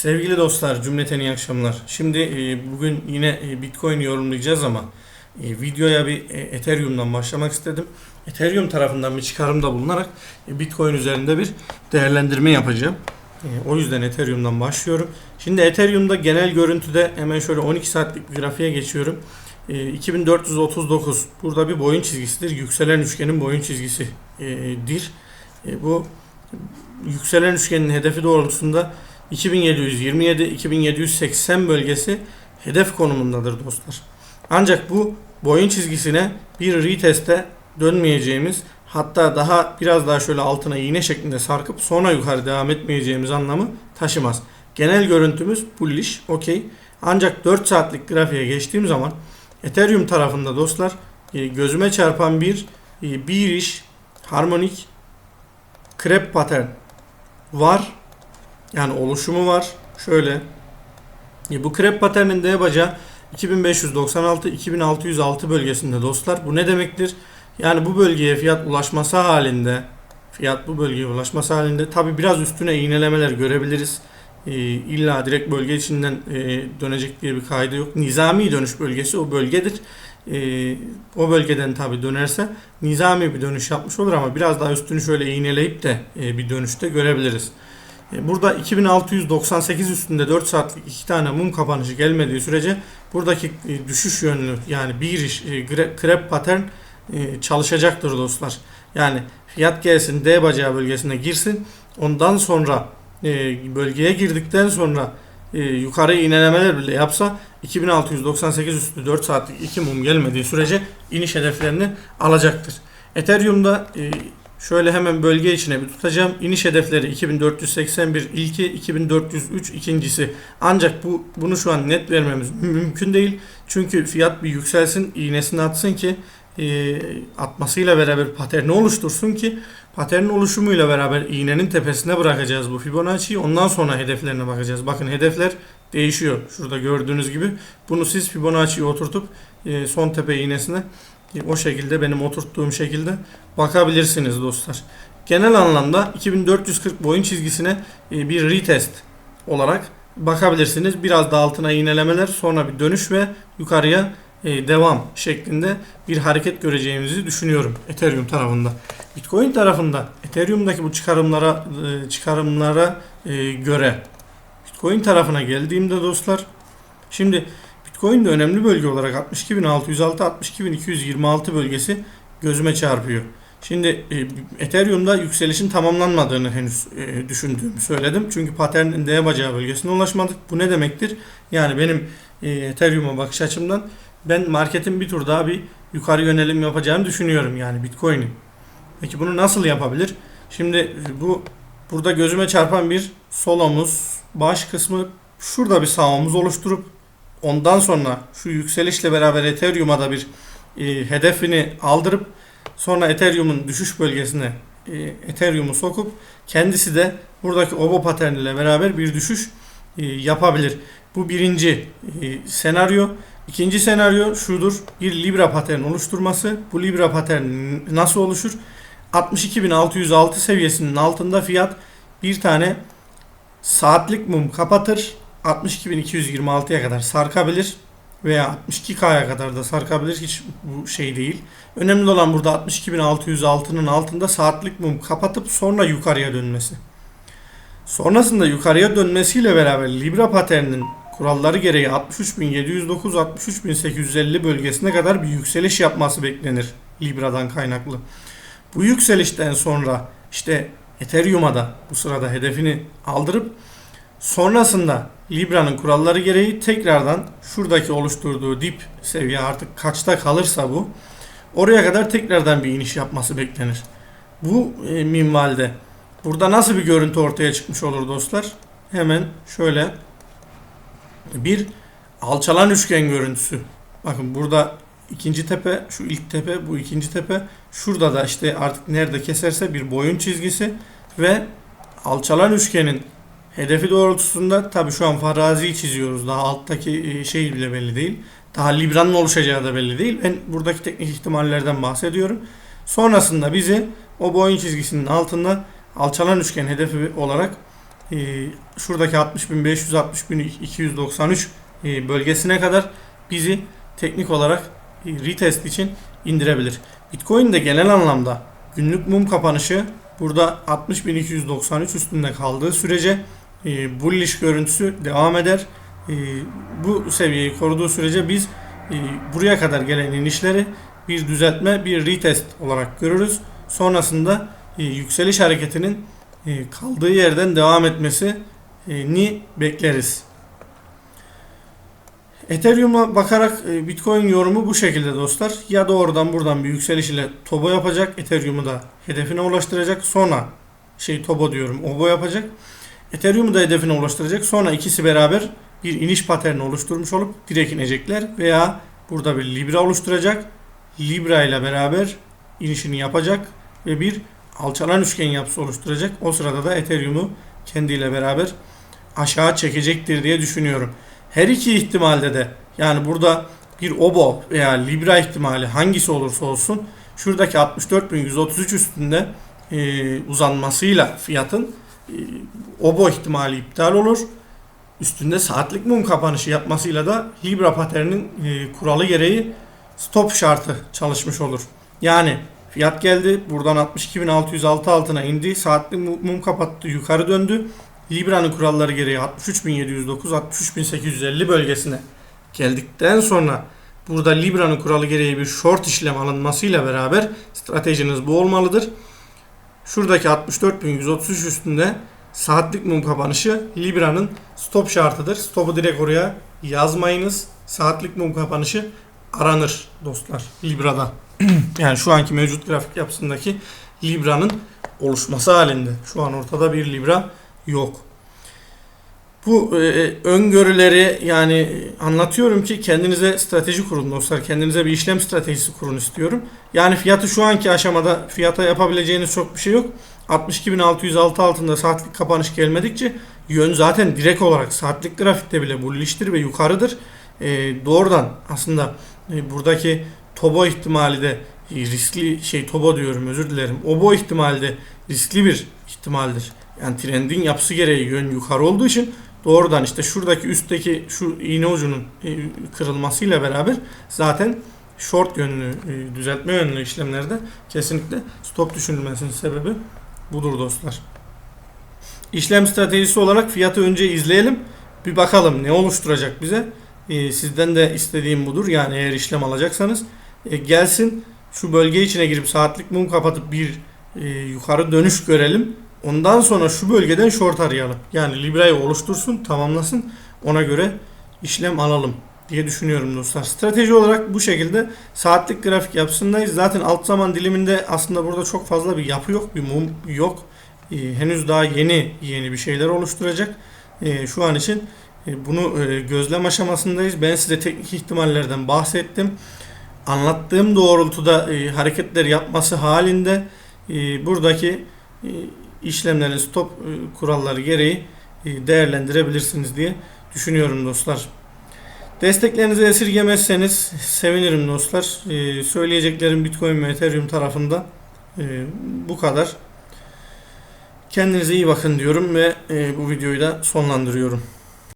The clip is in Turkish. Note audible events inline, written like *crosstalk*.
Sevgili dostlar, cümleten iyi akşamlar. Şimdi e, bugün yine e, Bitcoin yorumlayacağız ama e, videoya bir e, Ethereum'dan başlamak istedim. Ethereum tarafından bir çıkarımda bulunarak Bitcoin üzerinde bir değerlendirme yapacağım. O yüzden Ethereum'dan başlıyorum. Şimdi Ethereum'da genel görüntüde hemen şöyle 12 saatlik grafiğe geçiyorum. E, 2439 burada bir boyun çizgisidir. Yükselen üçgenin boyun çizgisidir. E, bu yükselen üçgenin hedefi doğrultusunda 2727-2780 bölgesi hedef konumundadır dostlar. Ancak bu boyun çizgisine bir reteste dönmeyeceğimiz hatta daha biraz daha şöyle altına iğne şeklinde sarkıp sonra yukarı devam etmeyeceğimiz anlamı taşımaz. Genel görüntümüz bullish, okey. Ancak 4 saatlik grafiğe geçtiğim zaman Ethereum tarafında dostlar e, gözüme çarpan bir e, bearish harmonik krep pattern var. Yani oluşumu var. Şöyle. E, bu krep paterninde yapacağı 2596-2606 bölgesinde dostlar. Bu ne demektir? Yani bu bölgeye fiyat ulaşması halinde fiyat bu bölgeye ulaşması halinde tabi biraz üstüne iğnelemeler görebiliriz. E, illa direkt bölge içinden e, dönecek diye bir kaydı yok. Nizami dönüş bölgesi o bölgedir. E, o bölgeden tabi dönerse nizami bir dönüş yapmış olur ama biraz daha üstünü şöyle iğneleyip de bir dönüşte görebiliriz. E, Burada 2698 üstünde 4 saatlik iki tane mum kapanışı gelmediği sürece buradaki e, düşüş yönlü yani bir iş e, krep pattern çalışacaktır dostlar. Yani fiyat gelsin D bacağı bölgesine girsin. Ondan sonra bölgeye girdikten sonra yukarı iğnelemeler bile yapsa 2698 üstü 4 saatlik iki mum gelmediği sürece iniş hedeflerini alacaktır. Ethereum'da Şöyle hemen bölge içine bir tutacağım. İniş hedefleri 2481 ilki, 2403 ikincisi. Ancak bu bunu şu an net vermemiz mümkün değil. Çünkü fiyat bir yükselsin, iğnesini atsın ki e, atmasıyla beraber paterni oluştursun ki paternin oluşumuyla beraber iğnenin tepesine bırakacağız bu Fibonacci'yi. Ondan sonra hedeflerine bakacağız. Bakın hedefler değişiyor. Şurada gördüğünüz gibi. Bunu siz Fibonacci'yi oturtup e, son tepe iğnesine o şekilde benim oturttuğum şekilde bakabilirsiniz dostlar. Genel anlamda 2440 boyun çizgisine e, bir retest olarak bakabilirsiniz. Biraz da altına iğnelemeler sonra bir dönüş ve yukarıya e, devam şeklinde bir hareket göreceğimizi düşünüyorum Ethereum tarafında. Bitcoin tarafında Ethereum'daki bu çıkarımlara e, çıkarımlara göre Bitcoin tarafına geldiğimde dostlar şimdi Bitcoin de önemli bölge olarak 62.606-62.226 bölgesi gözüme çarpıyor. Şimdi e, Ethereum'da yükselişin tamamlanmadığını henüz e, düşündüğümü söyledim. Çünkü paternin D bacağı bölgesine ulaşmadık. Bu ne demektir? Yani benim e, Ethereum'a bakış açımdan ben marketin bir tur daha bir yukarı yönelim yapacağını düşünüyorum yani Bitcoin'in. Peki bunu nasıl yapabilir? Şimdi bu burada gözüme çarpan bir sol baş kısmı şurada bir sağ oluşturup ondan sonra şu yükselişle beraber Ethereum'a da bir e, hedefini aldırıp sonra Ethereum'un düşüş bölgesine e, Ethereum'u sokup kendisi de buradaki obo paterniyle beraber bir düşüş e, yapabilir. Bu birinci e, senaryo. İkinci senaryo şudur. Bir Libra patern oluşturması. Bu Libra patern nasıl oluşur? 62.606 seviyesinin altında fiyat bir tane saatlik mum kapatır. 62.226'ya kadar sarkabilir veya 62K'ya kadar da sarkabilir. Hiç bu şey değil. Önemli olan burada 62.606'nın altında saatlik mum kapatıp sonra yukarıya dönmesi. Sonrasında yukarıya dönmesiyle beraber Libra paterninin kuralları gereği 63.709-63.850 bölgesine kadar bir yükseliş yapması beklenir Libra'dan kaynaklı. Bu yükselişten sonra işte Ethereum'a da bu sırada hedefini aldırıp Sonrasında Libra'nın kuralları gereği tekrardan şuradaki oluşturduğu dip seviye artık kaçta kalırsa bu oraya kadar tekrardan bir iniş yapması beklenir. Bu e, minvalde burada nasıl bir görüntü ortaya çıkmış olur dostlar? Hemen şöyle bir alçalan üçgen görüntüsü. Bakın burada ikinci tepe, şu ilk tepe, bu ikinci tepe. Şurada da işte artık nerede keserse bir boyun çizgisi ve alçalan üçgenin Hedefi doğrultusunda tabii şu an farazi çiziyoruz. Daha alttaki e, şey bile belli değil. Daha Libra'nın oluşacağı da belli değil. Ben buradaki teknik ihtimallerden bahsediyorum. Sonrasında bizi o boyun çizgisinin altında alçalan üçgen hedefi olarak e, şuradaki 60.500 60.293 e, bölgesine kadar bizi teknik olarak retest için indirebilir. Bitcoin de genel anlamda günlük mum kapanışı burada 60.293 üstünde kaldığı sürece e, bullish görüntüsü devam eder. E, bu seviyeyi koruduğu sürece biz e, buraya kadar gelen inişleri bir düzeltme, bir retest olarak görürüz. Sonrasında e, yükseliş hareketinin e, kaldığı yerden devam etmesi ni bekleriz. Ethereum'a bakarak e, Bitcoin yorumu bu şekilde dostlar. Ya doğrudan buradan bir yükseliş ile Tobo yapacak. Ethereum'u da hedefine ulaştıracak. Sonra şey Tobo diyorum Obo yapacak. Ethereum'u da hedefine ulaştıracak. Sonra ikisi beraber bir iniş paterni oluşturmuş olup direkt inecekler. Veya burada bir Libra oluşturacak. Libra ile beraber inişini yapacak ve bir alçalan üçgen yapısı oluşturacak. O sırada da Ethereum'u kendiyle beraber aşağı çekecektir diye düşünüyorum. Her iki ihtimalde de yani burada bir Obo veya Libra ihtimali hangisi olursa olsun şuradaki 64.133 üstünde e, uzanmasıyla fiyatın Obo ihtimali iptal olur. Üstünde saatlik mum kapanışı yapmasıyla da Libra paterninin e, kuralı gereği stop şartı çalışmış olur. Yani fiyat geldi buradan 62.606 altına indi saatlik mum kapattı yukarı döndü. Libra'nın kuralları gereği 63.709 63.850 bölgesine geldikten sonra burada Libra'nın kuralı gereği bir short işlem alınmasıyla beraber stratejiniz bu olmalıdır. Şuradaki 64.133 üstünde saatlik mum kapanışı Libra'nın stop şartıdır. Stop'u direkt oraya yazmayınız. Saatlik mum kapanışı aranır dostlar Libra'da. *clears throat* yani şu anki mevcut grafik yapısındaki Libra'nın oluşması halinde. Şu an ortada bir Libra yok. Bu e, öngörüleri yani anlatıyorum ki kendinize strateji kurun dostlar. Kendinize bir işlem stratejisi kurun istiyorum. Yani fiyatı şu anki aşamada fiyata yapabileceğiniz çok bir şey yok. 62.606 altında saatlik kapanış gelmedikçe yön zaten direkt olarak saatlik grafikte bile bullish'tir ve yukarıdır. E, doğrudan aslında e, buradaki Tobo ihtimali de riskli şey Tobo diyorum özür dilerim. Obo ihtimali de riskli bir ihtimaldir. Yani trendin yapısı gereği yön yukarı olduğu için doğrudan işte şuradaki üstteki şu iğne ucunun e, kırılmasıyla beraber zaten short yönlü e, düzeltme yönlü işlemlerde kesinlikle stop düşünülmesinin sebebi budur dostlar. İşlem stratejisi olarak fiyatı önce izleyelim. Bir bakalım ne oluşturacak bize. E, sizden de istediğim budur. Yani eğer işlem alacaksanız gelsin şu bölge içine girip saatlik mum kapatıp bir yukarı dönüş görelim. Ondan sonra şu bölgeden short arayalım. Yani Libra'yı oluştursun, tamamlasın. Ona göre işlem alalım diye düşünüyorum dostlar. Strateji olarak bu şekilde saatlik grafik yapısındayız. Zaten alt zaman diliminde aslında burada çok fazla bir yapı yok, bir mum yok. Ee, henüz daha yeni yeni bir şeyler oluşturacak. Ee, şu an için e, bunu e, gözlem aşamasındayız. Ben size teknik ihtimallerden bahsettim. Anlattığım doğrultuda e, hareketler yapması halinde e, buradaki e, işlemlerin stop e, kuralları gereği e, değerlendirebilirsiniz diye düşünüyorum dostlar. Desteklerinizi esirgemezseniz sevinirim dostlar. E, söyleyeceklerim Bitcoin ve Ethereum tarafında bu kadar. Kendinize iyi bakın diyorum ve bu videoyu da sonlandırıyorum.